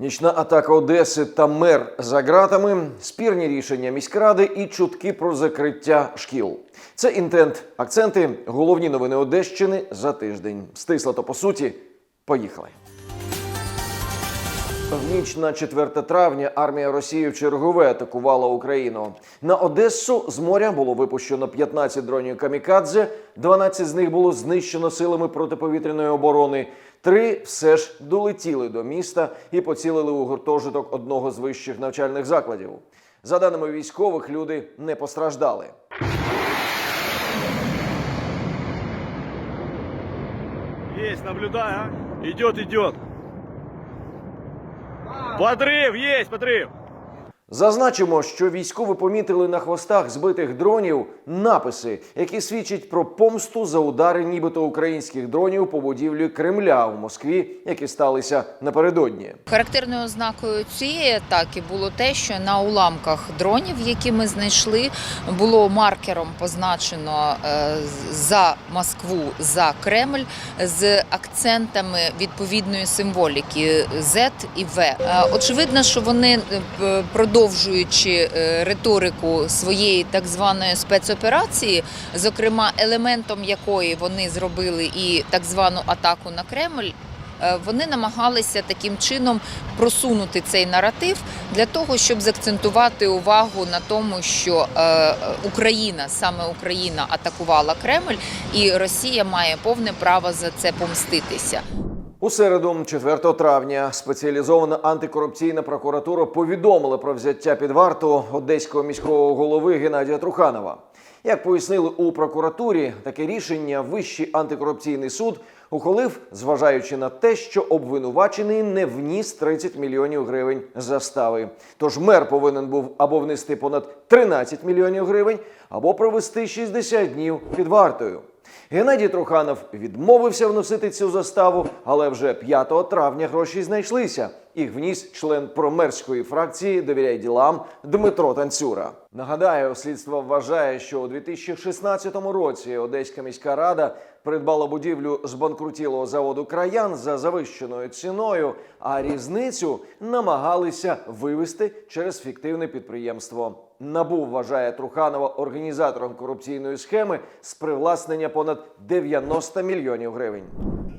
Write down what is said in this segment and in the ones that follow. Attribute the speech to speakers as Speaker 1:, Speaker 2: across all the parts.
Speaker 1: Нічна атака Одеси та мер за ґратами, спірні рішення міськради і чутки про закриття шкіл. Це інтент. Акценти, головні новини Одещини за тиждень. Стисло то по суті. Поїхали. В ніч на 4 травня армія Росії в чергове атакувала Україну. На Одесу з моря було випущено 15 дронів камікадзе, 12 з них було знищено силами протиповітряної оборони. Три все ж долетіли до міста і поцілили у гуртожиток одного з вищих навчальних закладів. За даними військових, люди не постраждали.
Speaker 2: Есть, наблюдаю. а. Идет, идет. Подрыв, есть, подрыв.
Speaker 1: Зазначимо, що військові помітили на хвостах збитих дронів написи, які свідчать про помсту за удари, нібито українських дронів по будівлі Кремля у Москві, які сталися напередодні.
Speaker 3: Характерною ознакою цієї атаки було те, що на уламках дронів, які ми знайшли, було маркером позначено е, за Москву за Кремль з акцентами відповідної символіки Z і В. Е, Очевидно, що вони е, п- продовжуючи е, риторику своєї так званої спецоперації, зокрема елементом якої вони зробили і так звану атаку на Кремль. Е, Вони намагалися таким чином просунути цей наратив для того, щоб закцентувати увагу на тому, що е, Україна, саме Україна, атакувала Кремль, і Росія має повне право за це помститися.
Speaker 1: У середу, 4 травня, спеціалізована антикорупційна прокуратура повідомила про взяття під варту одеського міського голови Геннадія Труханова. Як пояснили у прокуратурі, таке рішення Вищий антикорупційний суд ухвалив, зважаючи на те, що обвинувачений не вніс 30 мільйонів гривень застави. Тож мер повинен був або внести понад 13 мільйонів гривень, або провести 60 днів під вартою. Геннадій Труханов відмовився вносити цю заставу, але вже 5 травня гроші знайшлися. Їх вніс член промерської фракції Довіряй ділам Дмитро Танцюра. Нагадаю, слідство вважає, що у 2016 році Одеська міська рада придбала будівлю збанкрутілого заводу краян за завищеною ціною, а різницю намагалися вивести через фіктивне підприємство. Набу вважає Труханова організатором корупційної схеми з привласнення понад 90 мільйонів гривень.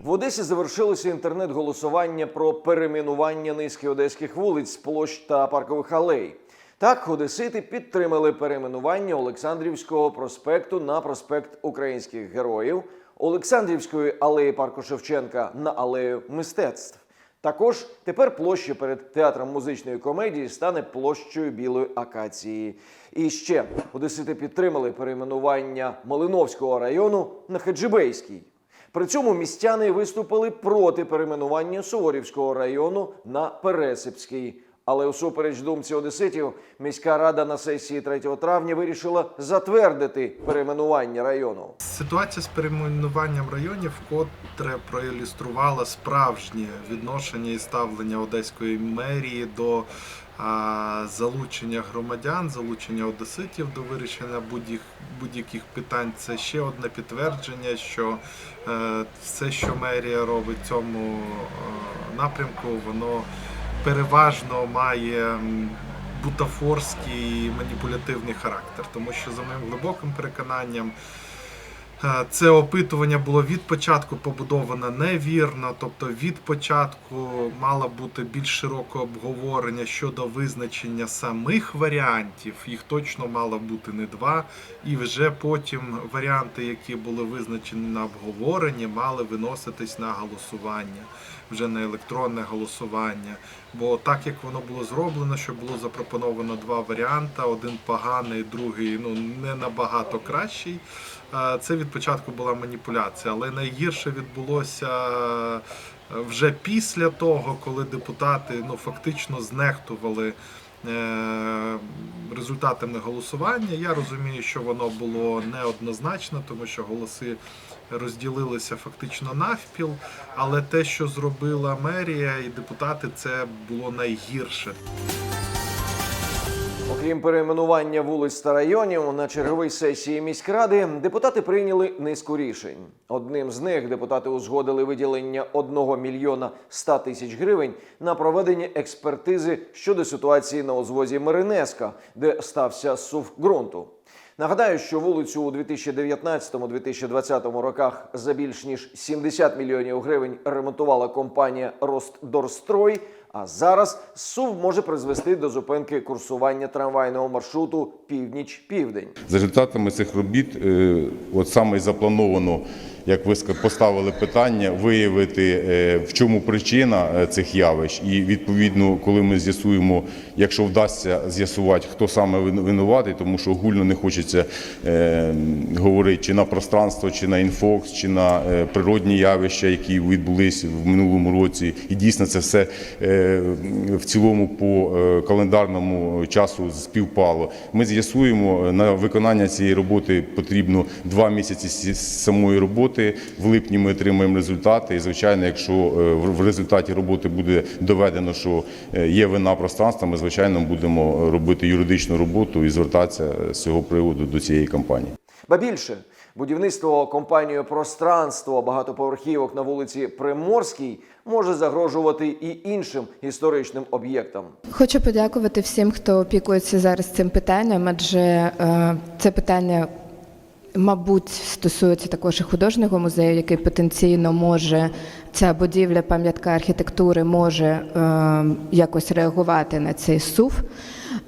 Speaker 1: В Одесі завершилося інтернет-голосування про перейменування низки одеських вулиць, площ та паркових алей. Так, одесити підтримали перейменування Олександрівського проспекту на проспект Українських героїв, Олександрівської алеї парку Шевченка на алею мистецтв. Також тепер площа перед театром музичної комедії стане площею білої акації. І ще одесити підтримали перейменування Малиновського району на Хаджибейський. При цьому містяни виступили проти перейменування Суворівського району на Пересипський. Але усупереч думці одеситів, міська рада на сесії 3 травня вирішила затвердити перейменування району.
Speaker 4: Ситуація з перейменуванням районів вкотре проілюструвала справжнє відношення і ставлення одеської мерії до залучення громадян, залучення одеситів до вирішення будь-яких питань. Це ще одне підтвердження, що е, все, що мерія робить в цьому е, напрямку, воно переважно має бутафорський маніпулятивний характер, тому що за моїм глибоким переконанням. Е, Це опитування було від початку побудовано невірно, тобто від початку мало бути більш широке обговорення щодо визначення самих варіантів. Їх точно мало бути не два. І вже потім варіанти, які були визначені на обговоренні, мали виноситись на голосування, вже на електронне голосування. Бо так як воно було зроблено, що було запропоновано два варіанти: один поганий, другий ну не набагато кращий. Е, Це від початку була маніпуляція, але найгірше відбулося е, вже після того, коли депутати ну фактично знехтували е, результатами голосування. Я розумію, що воно було неоднозначно, тому що голоси розділилися фактично навпіл. Але те, що зробила мерія і депутати, це було найгірше.
Speaker 1: Окрім перейменування вулиць та районів на черговій сесії міськради депутати прийняли низку рішень. Одним з них депутати узгодили виділення 1 мільйона 100 тисяч гривень на проведення експертизи щодо ситуації на узвозі Маринеска, де стався сув ґрунту. Нагадаю, що вулицю у 2019-2020 роках за більш ніж 70 мільйонів гривень ремонтувала компанія Ростдорстрой. А зараз сув може призвести до зупинки курсування трамвайного маршруту північ-південь.
Speaker 5: За результатами цих робіт, е, от саме заплановано, як ви поставили питання, виявити, е, в чому причина е, цих явищ. І відповідно, коли ми з'ясуємо, якщо вдасться з'ясувати, хто саме вин- винуватий, тому що огульно не хочеться говорити чи на пространство, чи на інфокс, чи на природні явища, які відбулись в минулому році. І дійсно це все в цілому по е, календарному часу співпало. Ми з'ясуємо е, на виконання цієї роботи потрібно два місяці самої роботи. В липні ми отримаємо результати. І звичайно, якщо е, в результаті роботи буде доведено, що е, є вина пространства, ми звичайно будемо робити юридичну роботу і звертатися з цього приводу до цієї компанії.
Speaker 1: Ба більше будівництво компанією пространство багатоповерхівок на вулиці Приморській може загрожувати і іншим історичним об'єктам.
Speaker 6: Хочу подякувати всім, хто опікується зараз цим питанням, адже е, це питання, мабуть, стосується також і художнього музею, який потенційно може ця будівля, пам'ятка архітектури може е, якось реагувати на цей сув.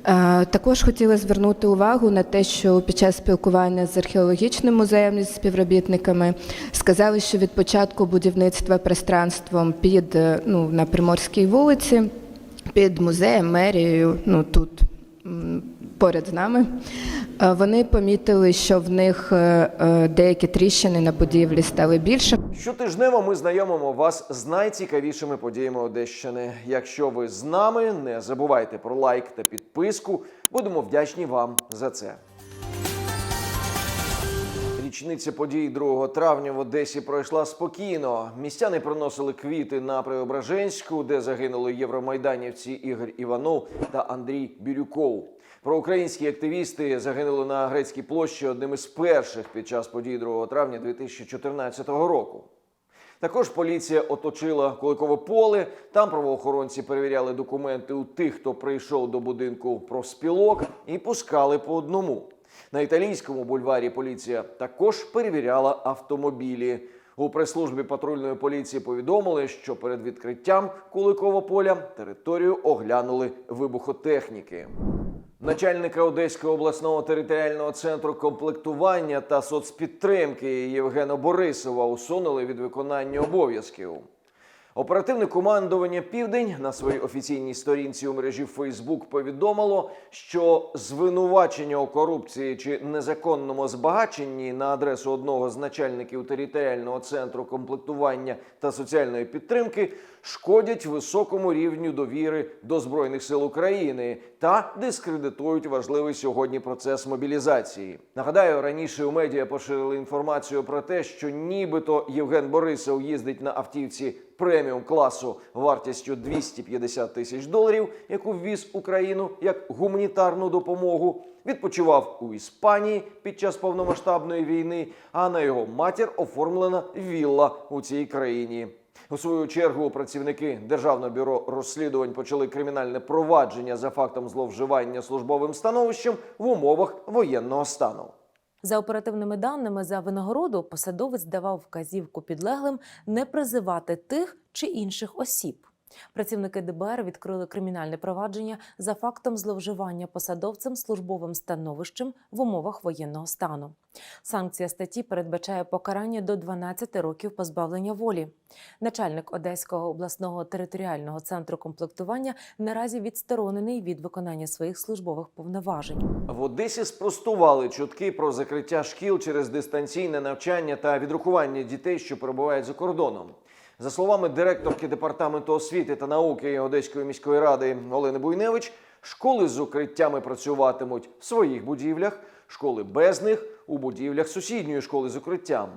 Speaker 6: Е, Також хотіла звернути увагу на те, що під час спілкування з археологічним музеєм і співробітниками сказали, що від початку будівництва пространством під е, ну, на Приморській вулиці під музеєм, мерією, ну тут поряд з нами. Е, Вони помітили, що в них е, е, деякі тріщини на будівлі стали більше.
Speaker 1: Щотижнево ми знайомимо вас з найцікавішими подіями Одещини. Якщо ви з нами, не забувайте про лайк та підписку. Будемо вдячні вам за це. Річниця подій 2 травня в Одесі пройшла спокійно. Містяни приносили квіти на Преображенську, де загинули євромайданівці Ігор Іванов та Андрій Бірюков. Проукраїнські активісти загинули на грецькій площі одним із перших під час подій 2 травня 2014 року. Також поліція оточила Куликове поле. Там правоохоронці перевіряли документи у тих, хто прийшов до будинку профспілок, і пускали по одному. На італійському бульварі поліція також перевіряла автомобілі. У прес-службі патрульної поліції повідомили, що перед відкриттям Куликового поля територію оглянули вибухотехніки. Начальника Одеського обласного територіального центру комплектування та соцпідтримки Євгена Борисова усунули від виконання обов'язків. Оперативне командування Південь на своїй офіційній сторінці у мережі Фейсбук повідомило, що звинувачення у корупції чи незаконному збагаченні на адресу одного з начальників територіального центру комплектування та соціальної підтримки шкодять високому рівню довіри до збройних сил України та дискредитують важливий сьогодні процес мобілізації. Нагадаю, раніше у медіа поширили інформацію про те, що нібито Євген Борисов їздить на автівці преміум класу вартістю 250 тисяч доларів, яку ввіз Україну як гуманітарну допомогу. Відпочивав у Іспанії під час повномасштабної війни, а на його матір оформлена вілла у цій країні. У свою чергу працівники Державного бюро розслідувань почали кримінальне провадження за фактом зловживання службовим становищем в умовах воєнного стану.
Speaker 7: За оперативними даними, за винагороду посадовець давав вказівку підлеглим не призивати тих чи інших осіб. Працівники ДБР відкрили кримінальне провадження за фактом зловживання посадовцем службовим становищем в умовах воєнного стану. Санкція статті передбачає покарання до 12 років позбавлення волі. Начальник Одеського обласного територіального центру комплектування наразі відсторонений від виконання своїх службових повноважень.
Speaker 1: В Одесі спростували чутки про закриття шкіл через дистанційне навчання та відрукування дітей, що перебувають за кордоном. За словами директорки департаменту освіти та науки Одеської міської ради Олени Буйневич, школи з укриттями працюватимуть в своїх будівлях, школи без них у будівлях сусідньої школи з укриттям.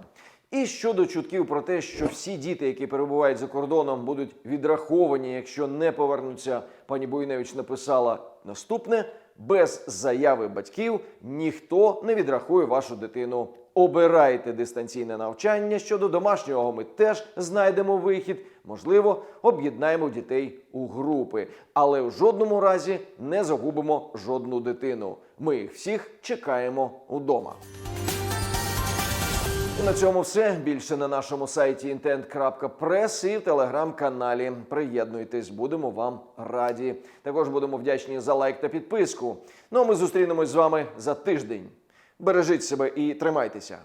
Speaker 1: І щодо чутків про те, що всі діти, які перебувають за кордоном, будуть відраховані, якщо не повернуться, пані Буйневич написала наступне: без заяви батьків ніхто не відрахує вашу дитину. Обирайте дистанційне навчання. Щодо домашнього ми теж знайдемо вихід. Можливо, об'єднаємо дітей у групи, але в жодному разі не загубимо жодну дитину. Ми їх всіх чекаємо удома. На цьому все. Більше на нашому сайті intent.press і в телеграм-каналі. Приєднуйтесь, будемо вам раді. Також будемо вдячні за лайк та підписку. Ну а ми зустрінемось з вами за тиждень. Бережіть себе і тримайтеся.